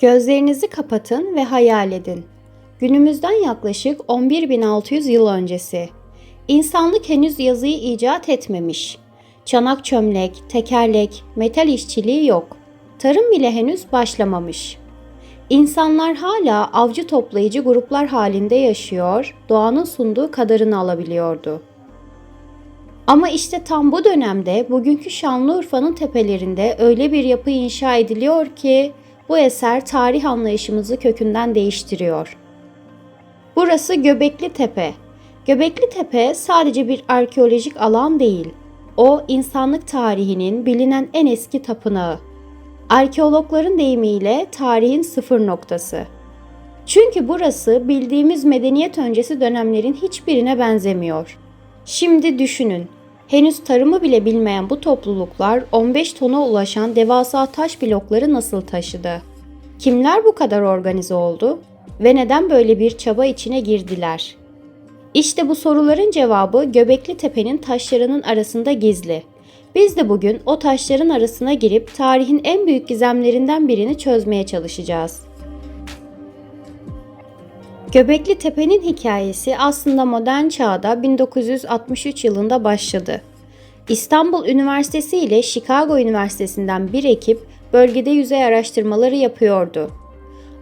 Gözlerinizi kapatın ve hayal edin. Günümüzden yaklaşık 11.600 yıl öncesi. İnsanlık henüz yazıyı icat etmemiş. Çanak çömlek, tekerlek, metal işçiliği yok. Tarım bile henüz başlamamış. İnsanlar hala avcı toplayıcı gruplar halinde yaşıyor, doğanın sunduğu kadarını alabiliyordu. Ama işte tam bu dönemde bugünkü Şanlıurfa'nın tepelerinde öyle bir yapı inşa ediliyor ki bu eser tarih anlayışımızı kökünden değiştiriyor. Burası Göbekli Tepe. Göbekli Tepe sadece bir arkeolojik alan değil. O insanlık tarihinin bilinen en eski tapınağı. Arkeologların deyimiyle tarihin sıfır noktası. Çünkü burası bildiğimiz medeniyet öncesi dönemlerin hiçbirine benzemiyor. Şimdi düşünün. Henüz tarımı bile bilmeyen bu topluluklar 15 tona ulaşan devasa taş blokları nasıl taşıdı? Kimler bu kadar organize oldu ve neden böyle bir çaba içine girdiler? İşte bu soruların cevabı Göbekli Tepe'nin taşlarının arasında gizli. Biz de bugün o taşların arasına girip tarihin en büyük gizemlerinden birini çözmeye çalışacağız. Göbekli Tepe'nin hikayesi aslında modern çağda 1963 yılında başladı. İstanbul Üniversitesi ile Chicago Üniversitesi'nden bir ekip bölgede yüzey araştırmaları yapıyordu.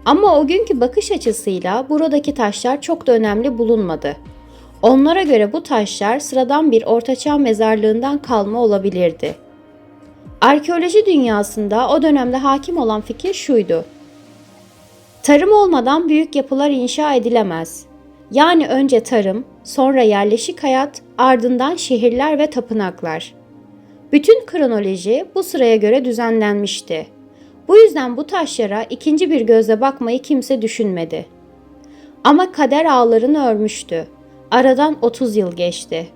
Ama o günkü bakış açısıyla buradaki taşlar çok da önemli bulunmadı. Onlara göre bu taşlar sıradan bir ortaçağ mezarlığından kalma olabilirdi. Arkeoloji dünyasında o dönemde hakim olan fikir şuydu. Tarım olmadan büyük yapılar inşa edilemez. Yani önce tarım, sonra yerleşik hayat, ardından şehirler ve tapınaklar. Bütün kronoloji bu sıraya göre düzenlenmişti. Bu yüzden bu taşlara ikinci bir gözle bakmayı kimse düşünmedi. Ama kader ağlarını örmüştü. Aradan 30 yıl geçti.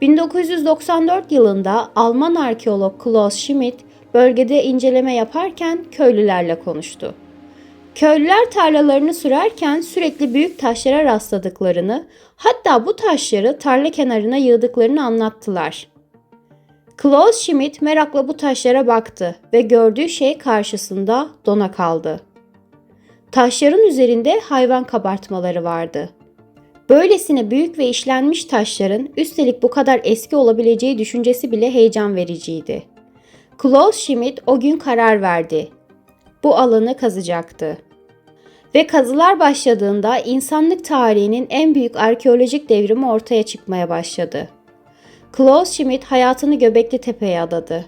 1994 yılında Alman arkeolog Klaus Schmidt bölgede inceleme yaparken köylülerle konuştu. Köylüler tarlalarını sürerken sürekli büyük taşlara rastladıklarını, hatta bu taşları tarla kenarına yığdıklarını anlattılar. Klaus Schmidt merakla bu taşlara baktı ve gördüğü şey karşısında dona kaldı. Taşların üzerinde hayvan kabartmaları vardı. Böylesine büyük ve işlenmiş taşların üstelik bu kadar eski olabileceği düşüncesi bile heyecan vericiydi. Klaus Schmidt o gün karar verdi. Bu alanı kazacaktı. Ve kazılar başladığında insanlık tarihinin en büyük arkeolojik devrimi ortaya çıkmaya başladı. Klaus Schmidt hayatını Göbekli Tepe'ye adadı.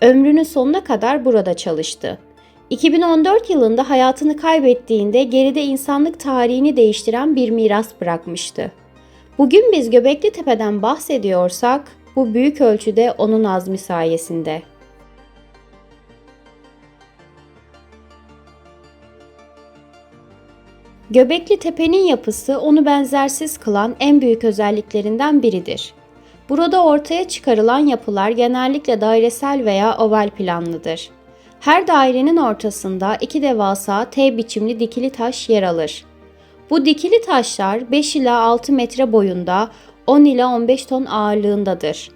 Ömrünün sonuna kadar burada çalıştı. 2014 yılında hayatını kaybettiğinde geride insanlık tarihini değiştiren bir miras bırakmıştı. Bugün biz Göbekli Tepe'den bahsediyorsak bu büyük ölçüde onun azmi sayesinde. Göbekli Tepe'nin yapısı onu benzersiz kılan en büyük özelliklerinden biridir. Burada ortaya çıkarılan yapılar genellikle dairesel veya oval planlıdır. Her dairenin ortasında iki devasa T biçimli dikili taş yer alır. Bu dikili taşlar 5 ila 6 metre boyunda, 10 ila 15 ton ağırlığındadır.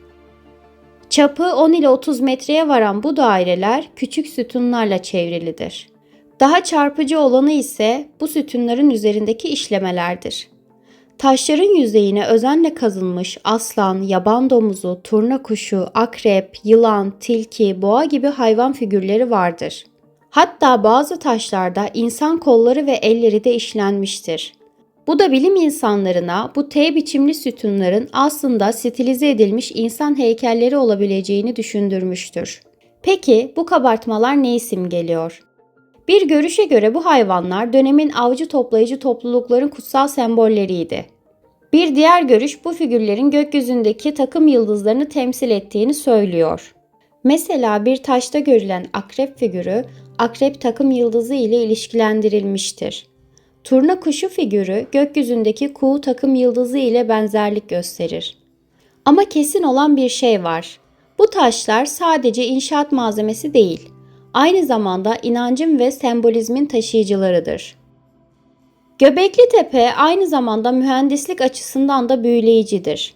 Çapı 10 ila 30 metreye varan bu daireler küçük sütunlarla çevrilidir. Daha çarpıcı olanı ise bu sütunların üzerindeki işlemelerdir. Taşların yüzeyine özenle kazınmış aslan, yaban domuzu, turna kuşu, akrep, yılan, tilki, boğa gibi hayvan figürleri vardır. Hatta bazı taşlarda insan kolları ve elleri de işlenmiştir. Bu da bilim insanlarına bu T biçimli sütunların aslında stilize edilmiş insan heykelleri olabileceğini düşündürmüştür. Peki bu kabartmalar ne isim geliyor? Bir görüşe göre bu hayvanlar dönemin avcı toplayıcı toplulukların kutsal sembolleriydi. Bir diğer görüş bu figürlerin gökyüzündeki takım yıldızlarını temsil ettiğini söylüyor. Mesela bir taşta görülen akrep figürü akrep takım yıldızı ile ilişkilendirilmiştir. Turna kuşu figürü gökyüzündeki kuğu takım yıldızı ile benzerlik gösterir. Ama kesin olan bir şey var. Bu taşlar sadece inşaat malzemesi değil, aynı zamanda inancın ve sembolizmin taşıyıcılarıdır. Göbekli Tepe aynı zamanda mühendislik açısından da büyüleyicidir.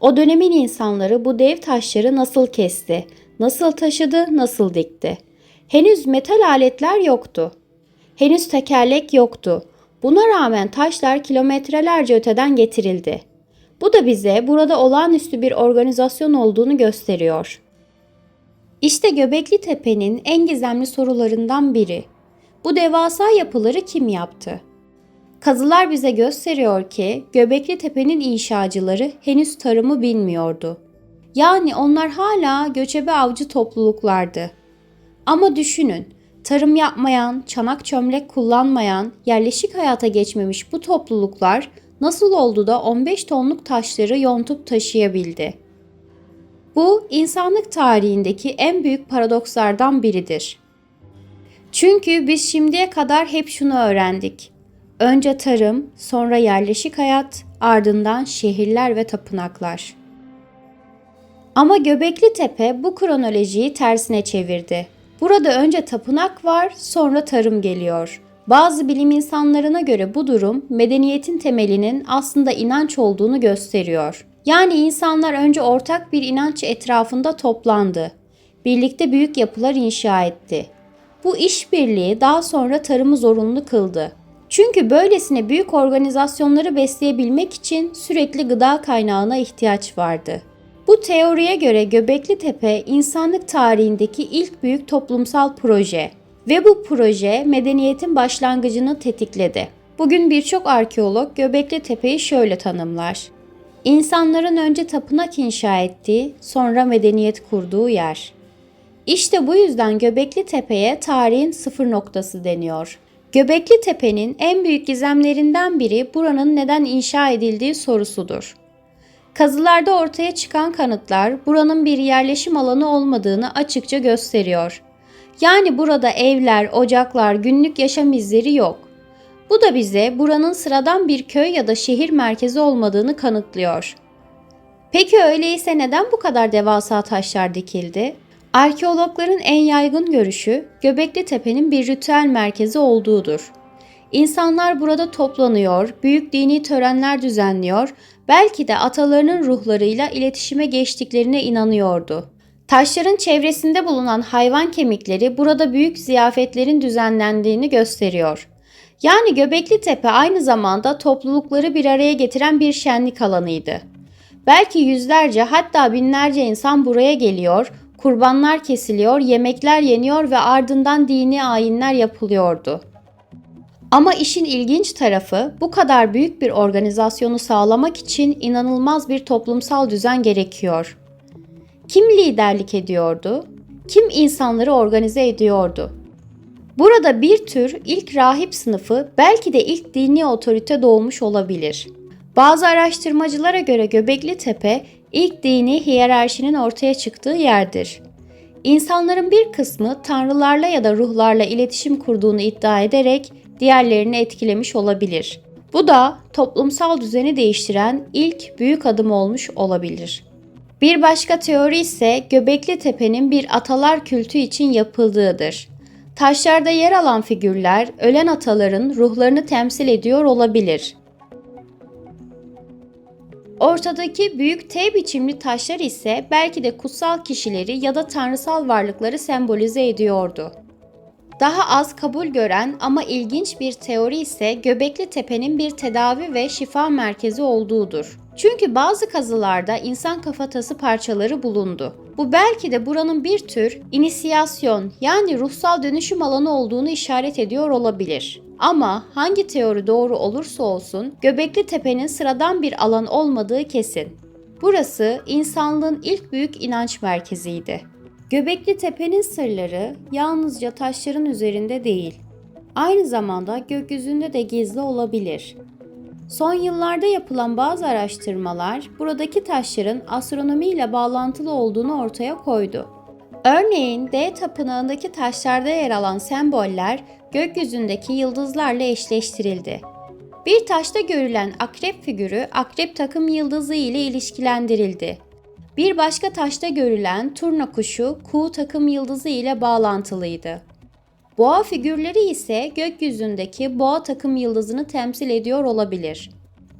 O dönemin insanları bu dev taşları nasıl kesti, nasıl taşıdı, nasıl dikti? Henüz metal aletler yoktu. Henüz tekerlek yoktu. Buna rağmen taşlar kilometrelerce öteden getirildi. Bu da bize burada olağanüstü bir organizasyon olduğunu gösteriyor. İşte Göbekli Tepe'nin en gizemli sorularından biri. Bu devasa yapıları kim yaptı? Kazılar bize gösteriyor ki Göbekli Tepe'nin inşacıları henüz tarımı bilmiyordu. Yani onlar hala göçebe avcı topluluklardı. Ama düşünün, tarım yapmayan, çanak çömlek kullanmayan, yerleşik hayata geçmemiş bu topluluklar nasıl oldu da 15 tonluk taşları yontup taşıyabildi? Bu insanlık tarihindeki en büyük paradokslardan biridir. Çünkü biz şimdiye kadar hep şunu öğrendik. Önce tarım, sonra yerleşik hayat, ardından şehirler ve tapınaklar. Ama Göbekli Tepe bu kronolojiyi tersine çevirdi. Burada önce tapınak var, sonra tarım geliyor. Bazı bilim insanlarına göre bu durum medeniyetin temelinin aslında inanç olduğunu gösteriyor. Yani insanlar önce ortak bir inanç etrafında toplandı. Birlikte büyük yapılar inşa etti. Bu işbirliği daha sonra tarımı zorunlu kıldı. Çünkü böylesine büyük organizasyonları besleyebilmek için sürekli gıda kaynağına ihtiyaç vardı. Bu teoriye göre Göbekli Tepe insanlık tarihindeki ilk büyük toplumsal proje ve bu proje medeniyetin başlangıcını tetikledi. Bugün birçok arkeolog Göbekli Tepe'yi şöyle tanımlar. İnsanların önce tapınak inşa ettiği, sonra medeniyet kurduğu yer. İşte bu yüzden Göbekli Tepe'ye tarihin sıfır noktası deniyor. Göbekli Tepe'nin en büyük gizemlerinden biri buranın neden inşa edildiği sorusudur. Kazılarda ortaya çıkan kanıtlar buranın bir yerleşim alanı olmadığını açıkça gösteriyor. Yani burada evler, ocaklar, günlük yaşam izleri yok. Bu da bize buranın sıradan bir köy ya da şehir merkezi olmadığını kanıtlıyor. Peki öyleyse neden bu kadar devasa taşlar dikildi? Arkeologların en yaygın görüşü Göbekli Tepe'nin bir ritüel merkezi olduğudur. İnsanlar burada toplanıyor, büyük dini törenler düzenliyor, belki de atalarının ruhlarıyla iletişime geçtiklerine inanıyordu. Taşların çevresinde bulunan hayvan kemikleri burada büyük ziyafetlerin düzenlendiğini gösteriyor. Yani Göbekli Tepe aynı zamanda toplulukları bir araya getiren bir şenlik alanıydı. Belki yüzlerce hatta binlerce insan buraya geliyor, kurbanlar kesiliyor, yemekler yeniyor ve ardından dini ayinler yapılıyordu. Ama işin ilginç tarafı bu kadar büyük bir organizasyonu sağlamak için inanılmaz bir toplumsal düzen gerekiyor. Kim liderlik ediyordu? Kim insanları organize ediyordu? Burada bir tür ilk rahip sınıfı belki de ilk dini otorite doğmuş olabilir. Bazı araştırmacılara göre Göbekli Tepe ilk dini hiyerarşinin ortaya çıktığı yerdir. İnsanların bir kısmı tanrılarla ya da ruhlarla iletişim kurduğunu iddia ederek diğerlerini etkilemiş olabilir. Bu da toplumsal düzeni değiştiren ilk büyük adım olmuş olabilir. Bir başka teori ise Göbekli Tepe'nin bir atalar kültü için yapıldığıdır. Taşlarda yer alan figürler ölen ataların ruhlarını temsil ediyor olabilir. Ortadaki büyük T biçimli taşlar ise belki de kutsal kişileri ya da tanrısal varlıkları sembolize ediyordu. Daha az kabul gören ama ilginç bir teori ise Göbekli Tepe'nin bir tedavi ve şifa merkezi olduğudur. Çünkü bazı kazılarda insan kafatası parçaları bulundu. Bu belki de buranın bir tür inisiyasyon yani ruhsal dönüşüm alanı olduğunu işaret ediyor olabilir. Ama hangi teori doğru olursa olsun Göbekli Tepe'nin sıradan bir alan olmadığı kesin. Burası insanlığın ilk büyük inanç merkeziydi. Göbekli Tepe'nin sırları yalnızca taşların üzerinde değil, aynı zamanda gökyüzünde de gizli olabilir. Son yıllarda yapılan bazı araştırmalar buradaki taşların astronomiyle bağlantılı olduğunu ortaya koydu. Örneğin D tapınağındaki taşlarda yer alan semboller gökyüzündeki yıldızlarla eşleştirildi. Bir taşta görülen akrep figürü akrep takım yıldızı ile ilişkilendirildi. Bir başka taşta görülen turna kuşu kuğu takım yıldızı ile bağlantılıydı. Boğa figürleri ise gökyüzündeki boğa takım yıldızını temsil ediyor olabilir.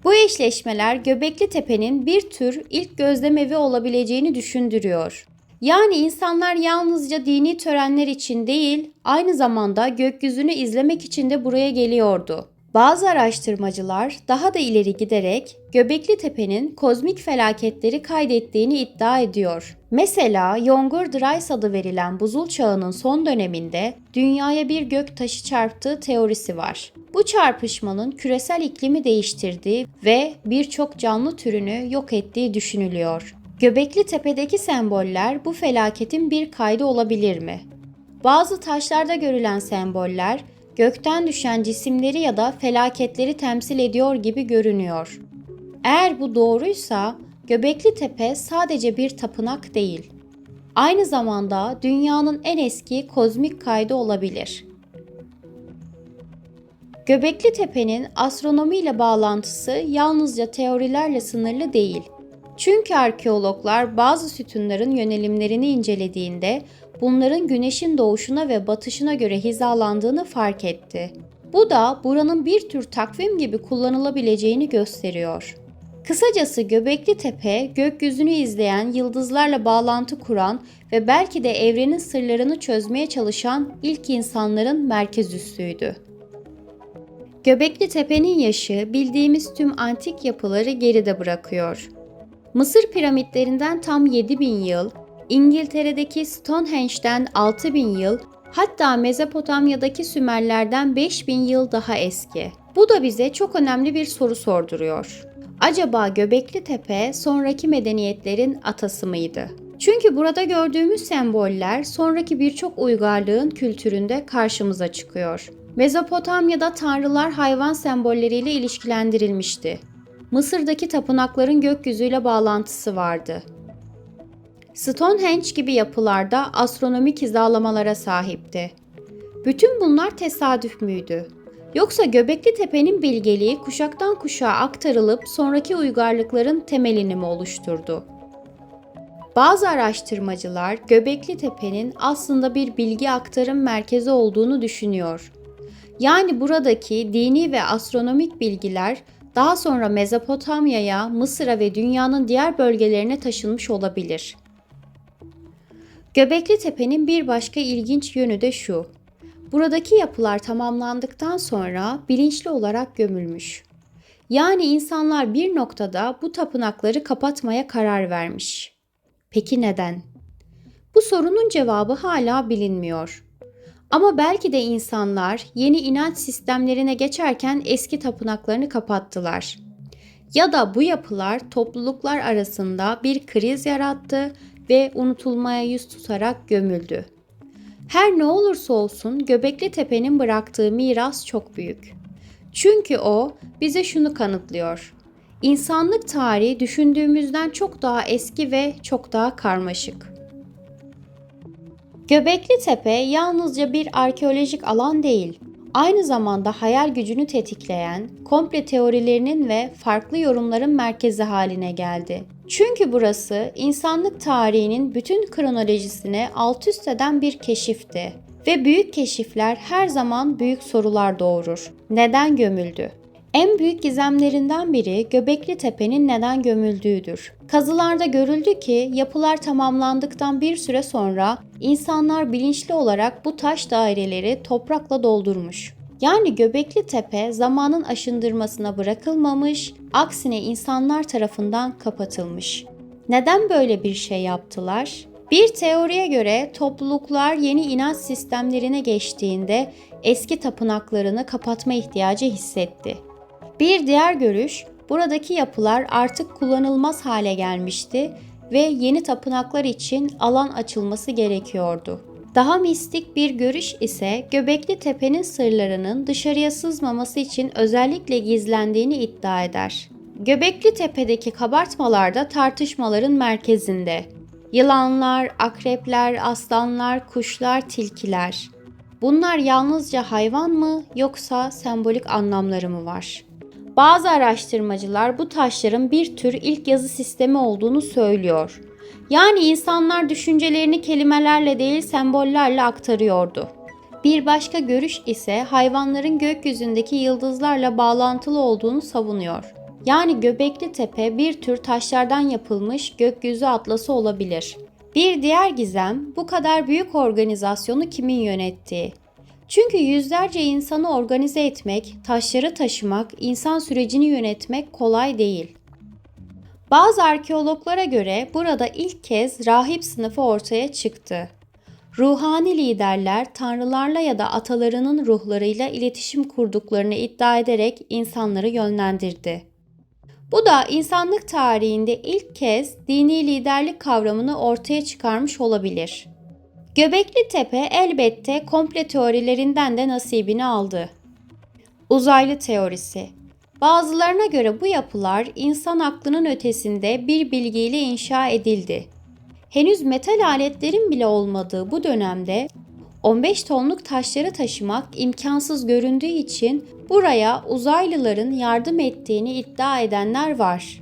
Bu eşleşmeler Göbekli Tepe'nin bir tür ilk gözlemevi olabileceğini düşündürüyor. Yani insanlar yalnızca dini törenler için değil, aynı zamanda gökyüzünü izlemek için de buraya geliyordu. Bazı araştırmacılar daha da ileri giderek Göbekli Tepe'nin kozmik felaketleri kaydettiğini iddia ediyor. Mesela Yongur Dries adı verilen buzul çağının son döneminde dünyaya bir gök taşı çarptığı teorisi var. Bu çarpışmanın küresel iklimi değiştirdiği ve birçok canlı türünü yok ettiği düşünülüyor. Göbekli Tepe'deki semboller bu felaketin bir kaydı olabilir mi? Bazı taşlarda görülen semboller gökten düşen cisimleri ya da felaketleri temsil ediyor gibi görünüyor. Eğer bu doğruysa Göbekli Tepe sadece bir tapınak değil. Aynı zamanda dünyanın en eski kozmik kaydı olabilir. Göbekli Tepe'nin astronomiyle bağlantısı yalnızca teorilerle sınırlı değil. Çünkü arkeologlar bazı sütunların yönelimlerini incelediğinde bunların güneşin doğuşuna ve batışına göre hizalandığını fark etti. Bu da buranın bir tür takvim gibi kullanılabileceğini gösteriyor. Kısacası Göbekli Tepe, gökyüzünü izleyen, yıldızlarla bağlantı kuran ve belki de evrenin sırlarını çözmeye çalışan ilk insanların merkez üssüydü. Göbekli Tepe'nin yaşı bildiğimiz tüm antik yapıları geride bırakıyor. Mısır piramitlerinden tam 7000 yıl, İngiltere'deki Stonehenge'den 6000 yıl, hatta Mezopotamya'daki Sümerlerden 5000 yıl daha eski. Bu da bize çok önemli bir soru sorduruyor. Acaba Göbekli Tepe sonraki medeniyetlerin atası mıydı? Çünkü burada gördüğümüz semboller sonraki birçok uygarlığın kültüründe karşımıza çıkıyor. Mezopotamya'da tanrılar hayvan sembolleriyle ilişkilendirilmişti. Mısır'daki tapınakların gökyüzüyle bağlantısı vardı. Stonehenge gibi yapılarda astronomik hizalamalara sahipti. Bütün bunlar tesadüf müydü? Yoksa Göbekli Tepe'nin bilgeliği kuşaktan kuşağa aktarılıp sonraki uygarlıkların temelini mi oluşturdu? Bazı araştırmacılar Göbekli Tepe'nin aslında bir bilgi aktarım merkezi olduğunu düşünüyor. Yani buradaki dini ve astronomik bilgiler daha sonra Mezopotamya'ya, Mısır'a ve dünyanın diğer bölgelerine taşınmış olabilir. Göbekli Tepe'nin bir başka ilginç yönü de şu. Buradaki yapılar tamamlandıktan sonra bilinçli olarak gömülmüş. Yani insanlar bir noktada bu tapınakları kapatmaya karar vermiş. Peki neden? Bu sorunun cevabı hala bilinmiyor. Ama belki de insanlar yeni inanç sistemlerine geçerken eski tapınaklarını kapattılar. Ya da bu yapılar topluluklar arasında bir kriz yarattı ve unutulmaya yüz tutarak gömüldü. Her ne olursa olsun Göbekli Tepe'nin bıraktığı miras çok büyük. Çünkü o bize şunu kanıtlıyor. İnsanlık tarihi düşündüğümüzden çok daha eski ve çok daha karmaşık. Göbekli Tepe yalnızca bir arkeolojik alan değil, aynı zamanda hayal gücünü tetikleyen, komple teorilerinin ve farklı yorumların merkezi haline geldi. Çünkü burası insanlık tarihinin bütün kronolojisine alt üst eden bir keşifti. Ve büyük keşifler her zaman büyük sorular doğurur. Neden gömüldü? En büyük gizemlerinden biri Göbekli Tepe'nin neden gömüldüğüdür. Kazılarda görüldü ki yapılar tamamlandıktan bir süre sonra insanlar bilinçli olarak bu taş daireleri toprakla doldurmuş. Yani Göbekli Tepe zamanın aşındırmasına bırakılmamış, aksine insanlar tarafından kapatılmış. Neden böyle bir şey yaptılar? Bir teoriye göre topluluklar yeni inanç sistemlerine geçtiğinde eski tapınaklarını kapatma ihtiyacı hissetti. Bir diğer görüş, buradaki yapılar artık kullanılmaz hale gelmişti ve yeni tapınaklar için alan açılması gerekiyordu. Daha mistik bir görüş ise Göbekli Tepe'nin sırlarının dışarıya sızmaması için özellikle gizlendiğini iddia eder. Göbekli Tepe'deki kabartmalarda tartışmaların merkezinde. Yılanlar, akrepler, aslanlar, kuşlar, tilkiler. Bunlar yalnızca hayvan mı yoksa sembolik anlamları mı var? Bazı araştırmacılar bu taşların bir tür ilk yazı sistemi olduğunu söylüyor. Yani insanlar düşüncelerini kelimelerle değil sembollerle aktarıyordu. Bir başka görüş ise hayvanların gökyüzündeki yıldızlarla bağlantılı olduğunu savunuyor. Yani Göbekli Tepe bir tür taşlardan yapılmış gökyüzü atlası olabilir. Bir diğer gizem bu kadar büyük organizasyonu kimin yönettiği. Çünkü yüzlerce insanı organize etmek, taşları taşımak, insan sürecini yönetmek kolay değil. Bazı arkeologlara göre burada ilk kez rahip sınıfı ortaya çıktı. Ruhani liderler tanrılarla ya da atalarının ruhlarıyla iletişim kurduklarını iddia ederek insanları yönlendirdi. Bu da insanlık tarihinde ilk kez dini liderlik kavramını ortaya çıkarmış olabilir. Göbekli Tepe elbette komple teorilerinden de nasibini aldı. Uzaylı teorisi Bazılarına göre bu yapılar insan aklının ötesinde bir bilgiyle inşa edildi. Henüz metal aletlerin bile olmadığı bu dönemde 15 tonluk taşları taşımak imkansız göründüğü için buraya uzaylıların yardım ettiğini iddia edenler var.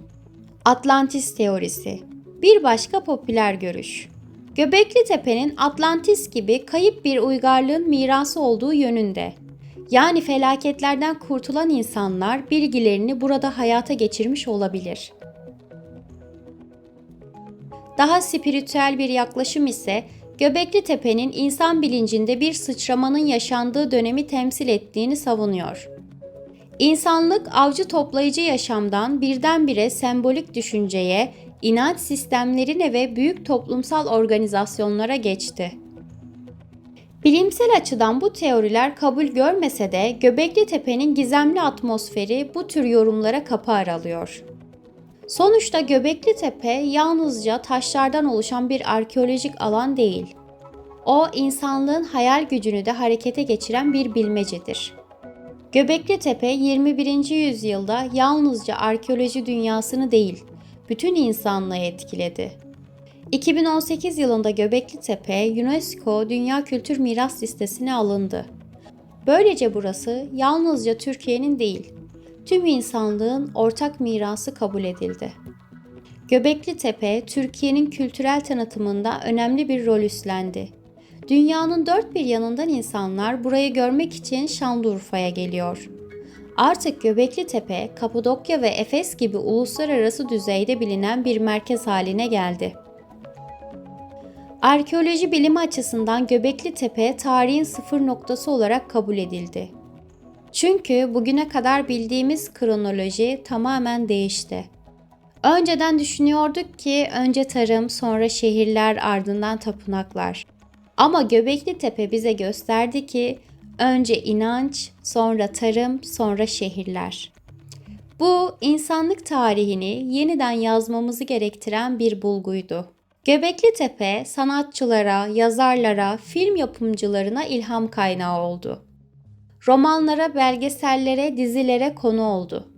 Atlantis teorisi bir başka popüler görüş. Göbekli Tepe'nin Atlantis gibi kayıp bir uygarlığın mirası olduğu yönünde. Yani felaketlerden kurtulan insanlar bilgilerini burada hayata geçirmiş olabilir. Daha spiritüel bir yaklaşım ise Göbekli Tepe'nin insan bilincinde bir sıçramanın yaşandığı dönemi temsil ettiğini savunuyor. İnsanlık avcı toplayıcı yaşamdan birdenbire sembolik düşünceye, inanç sistemlerine ve büyük toplumsal organizasyonlara geçti. Bilimsel açıdan bu teoriler kabul görmese de Göbekli Tepe'nin gizemli atmosferi bu tür yorumlara kapı aralıyor. Sonuçta Göbekli Tepe yalnızca taşlardan oluşan bir arkeolojik alan değil. O insanlığın hayal gücünü de harekete geçiren bir bilmecedir. Göbekli Tepe 21. yüzyılda yalnızca arkeoloji dünyasını değil, bütün insanlığı etkiledi. 2018 yılında Göbekli Tepe UNESCO Dünya Kültür Miras Listesi'ne alındı. Böylece burası yalnızca Türkiye'nin değil, tüm insanlığın ortak mirası kabul edildi. Göbekli Tepe, Türkiye'nin kültürel tanıtımında önemli bir rol üstlendi. Dünyanın dört bir yanından insanlar burayı görmek için Şanlıurfa'ya geliyor. Artık Göbekli Tepe, Kapadokya ve Efes gibi uluslararası düzeyde bilinen bir merkez haline geldi. Arkeoloji bilimi açısından Göbekli Tepe tarihin sıfır noktası olarak kabul edildi. Çünkü bugüne kadar bildiğimiz kronoloji tamamen değişti. Önceden düşünüyorduk ki önce tarım, sonra şehirler, ardından tapınaklar. Ama Göbekli Tepe bize gösterdi ki önce inanç, sonra tarım, sonra şehirler. Bu insanlık tarihini yeniden yazmamızı gerektiren bir bulguydu. Göbekli Tepe sanatçılara, yazarlara, film yapımcılarına ilham kaynağı oldu. Romanlara, belgesellere, dizilere konu oldu.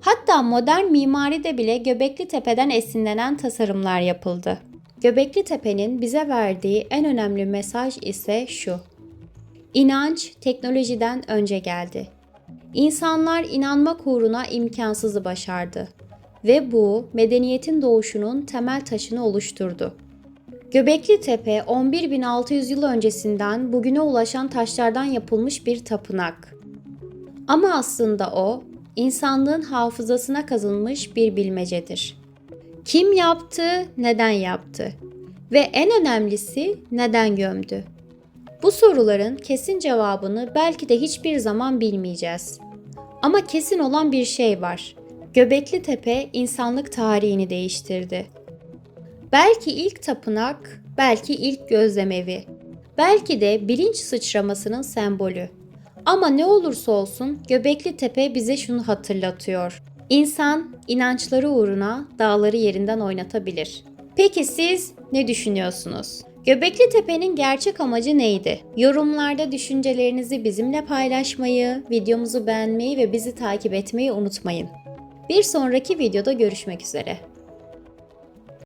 Hatta modern mimaride bile Göbekli Tepe'den esinlenen tasarımlar yapıldı. Göbekli Tepe'nin bize verdiği en önemli mesaj ise şu. İnanç teknolojiden önce geldi. İnsanlar inanmak uğruna imkansızı başardı ve bu medeniyetin doğuşunun temel taşını oluşturdu. Göbekli Tepe 11.600 yıl öncesinden bugüne ulaşan taşlardan yapılmış bir tapınak. Ama aslında o insanlığın hafızasına kazınmış bir bilmecedir. Kim yaptı, neden yaptı ve en önemlisi neden gömdü? Bu soruların kesin cevabını belki de hiçbir zaman bilmeyeceğiz. Ama kesin olan bir şey var. Göbekli Tepe insanlık tarihini değiştirdi. Belki ilk tapınak, belki ilk gözlemevi, belki de bilinç sıçramasının sembolü. Ama ne olursa olsun Göbekli Tepe bize şunu hatırlatıyor. İnsan inançları uğruna dağları yerinden oynatabilir. Peki siz ne düşünüyorsunuz? Göbekli Tepe'nin gerçek amacı neydi? Yorumlarda düşüncelerinizi bizimle paylaşmayı, videomuzu beğenmeyi ve bizi takip etmeyi unutmayın. Bir sonraki videoda görüşmek üzere.